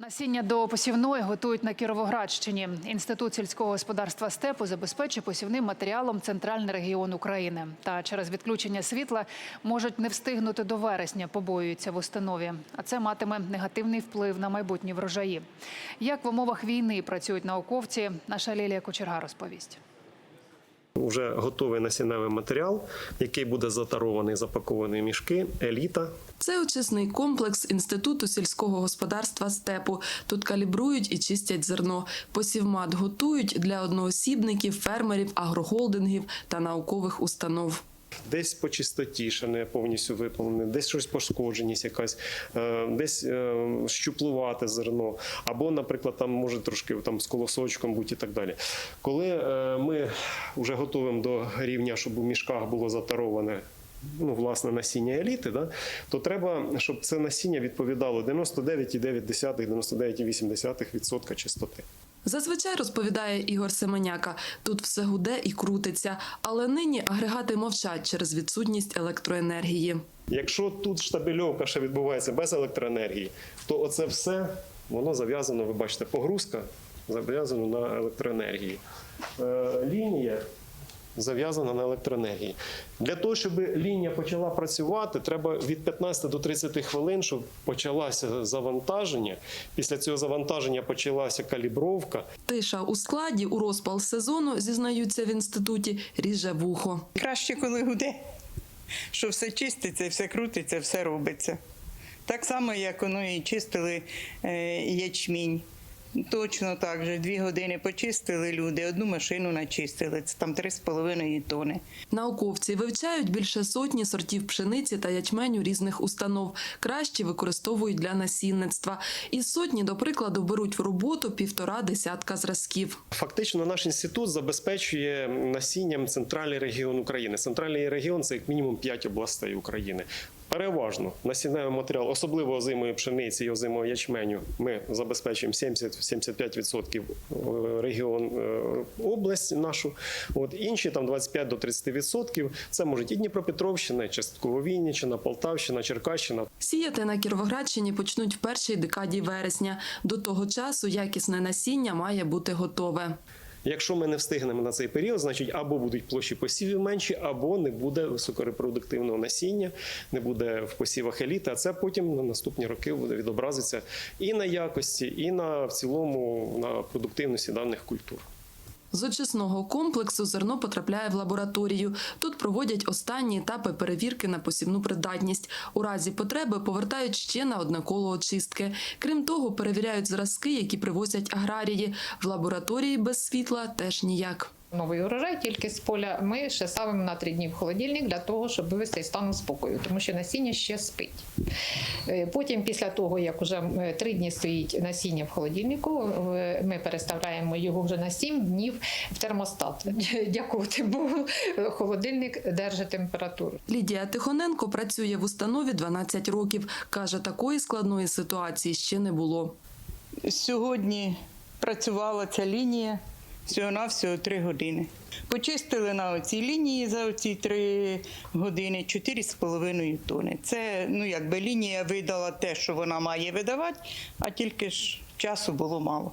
Насіння до посівної готують на Кіровоградщині. Інститут сільського господарства степу забезпечує посівним матеріалом центральний регіон України. Та через відключення світла можуть не встигнути до вересня, побоюються в установі. А це матиме негативний вплив на майбутні врожаї. Як в умовах війни працюють науковці, наша Лілія Кочерга розповість. Вже готовий насінневий матеріал, який буде затарований, запакований в мішки, еліта. Це очисний комплекс інституту сільського господарства степу. Тут калібрують і чистять зерно. Посівмат готують для одноосібників, фермерів, агрохолдингів та наукових установ. Десь по чистоті ще не повністю виповнене, десь щось пошкодженість якась, е, десь е, щуплувати зерно, або, наприклад, там може трошки там з колосочком бути і так далі. Коли е, ми вже готуємо до рівня, щоб у мішках було затароване. Ну, власне, насіння еліти, да, то треба, щоб це насіння відповідало 99,9-99,8% чистоти. Зазвичай розповідає Ігор Семеняка. Тут все гуде і крутиться, але нині агрегати мовчать через відсутність електроенергії. Якщо тут штабельовка ще відбувається без електроенергії, то оце все воно зав'язано, ви бачите, погрузка зав'язана на електроенергії. Е, лінія зав'язана на електроенергії. Для того, щоб лінія почала працювати, треба від 15 до 30 хвилин, щоб почалося завантаження. Після цього завантаження почалася калібровка. Тиша у складі у розпал сезону, зізнаються в інституті, ріже вухо. Краще, коли гуде, що все чиститься, все крутиться, все робиться. Так само, як воно і чистили е, ячмінь. Точно так же. Дві години почистили люди, одну машину начистили. Це там 3,5 тони. Науковці вивчають більше сотні сортів пшениці та ячменю різних установ. Кращі використовують для насінництва. Із сотні, до прикладу, беруть в роботу півтора десятка зразків. Фактично, наш інститут забезпечує насінням центральний регіон України. Центральний регіон це як мінімум 5 областей України. Переважно насінневий матеріал, особливо озимої пшениці і озимого ячменю, ми забезпечуємо 70-75% регіон е, область нашу. От інші там 25 до 30% це можуть і Дніпропетровщина, частково Вінниччина, Полтавщина, Черкащина. Сіяти на Кіровоградщині почнуть в першій декаді вересня. До того часу якісне насіння має бути готове. Якщо ми не встигнемо на цей період, значить або будуть площі посівів менші, або не буде високорепродуктивного насіння, не буде в посівах еліти. А це потім на наступні роки буде відобразиться і на якості, і на в цілому на продуктивності даних культур. З очисного комплексу зерно потрапляє в лабораторію. Тут проводять останні етапи перевірки на посівну придатність. У разі потреби повертають ще на одне коло очистки. Крім того, перевіряють зразки, які привозять аграрії. В лабораторії без світла теж ніяк. Новий урожай тільки з поля ми ще ставимо на три дні в холодильник для того, щоб вивести із стану спокою, тому що насіння ще спить. Е, Потім, після того, як вже е, три дні стоїть насіння в холодильнику, е, ми переставляємо його вже на сім днів в термостат. Дякувати Богу, холодильник держить температуру. Лідія Тихоненко працює в установі 12 років. Каже, такої складної ситуації ще не було. Сьогодні працювала ця лінія всього-навсього три години. Почистили на оцій лінії за оці три години 4,5 тони. Це ну, якби лінія видала те, що вона має видавати, а тільки ж часу було мало.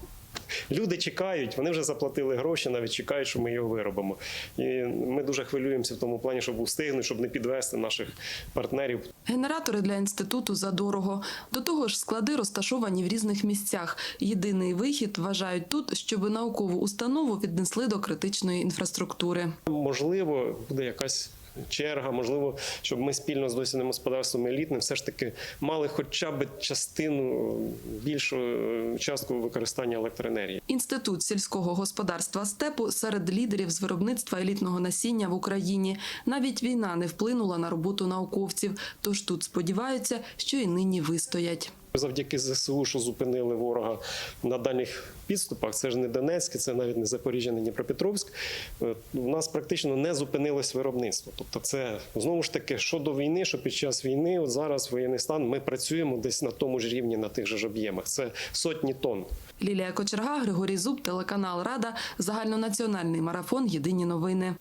Люди чекають, вони вже заплатили гроші, навіть чекають, що ми його виробимо. І ми дуже хвилюємося в тому плані, щоб встигнути, щоб не підвести наших партнерів. Генератори для інституту задорого. До того ж, склади розташовані в різних місцях. Єдиний вихід вважають тут, щоб наукову установу віднесли до критичної інфраструктури. Можливо, буде якась черга, можливо, щоб ми спільно з досвідним господарством елітним все ж таки мали хоча б частину більшу е, частку використання електроенергії. Інститут сільського господарства степу серед лідерів з виробництва елітного насіння в Україні. Навіть війна не вплинула на роботу науковців, тож тут сподіваються, що і нині вистоять. Завдяки ЗСУ, що зупинили ворога на дальніх підступах, це ж не Донецьк, це навіть не Запоріжжя, не Дніпропетровськ. е, У нас практично не зупинилось виробництво. Тобто, це знову ж таки, що до війни, що під час війни, от зараз воєнний стан, ми працюємо десь на тому ж рівні, на тих же ж об'ємах. Це сотні тонн. Лілія Кочерга, Григорій Зуб, телеканал Рада, загальнонаціональний марафон. Єдині новини.